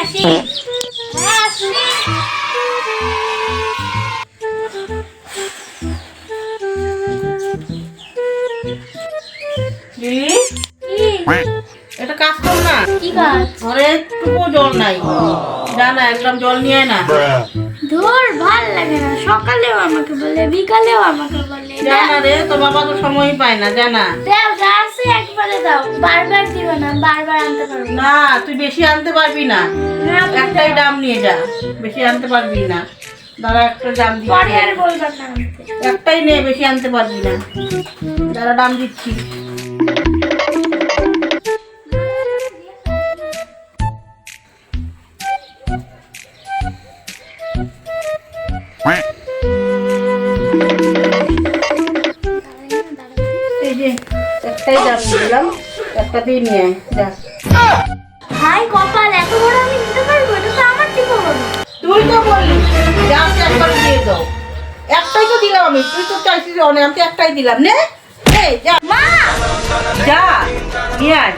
আসি এটা কাজ কর না। কি কাজ? ঘরে একটুকু জল নাই। যা না একদম জল নিয়ে না। ধর ভালো লাগে না। সকালেও আমাকে বলে বিকালেও আমাকে বলে যা না রে তো বাবা তো সময়ই পায় না যা না দাও যা আছে একবারে দাও। বারবার দিও না বারবার আনতে পারব। না তুই বেশি আনতে পারবি না। একটাই। দাম নিয়ে যা। বেশি আনতে পারবি না। দাঁড়া একটা দাম পরে আর বলবা না। একটাই নে বেশি আনতে পারবি না। দাঁড়া দাম দিচ্ছি। একটাই দাম দিলাম একটা দিয়ে নিয়ে যা। ভাই কপাল এত বড় আমি নিতে পারব? এটা তো আমার বড়। তুই তো বললি যে আমাকে একবার দিয়ে দাও। একটাই তো দিলাম আমি। তুই তো চাইছিস অনেক আমি তো একটাই দিলাম। নে এই যা। মা! যা নিয়ে আয়।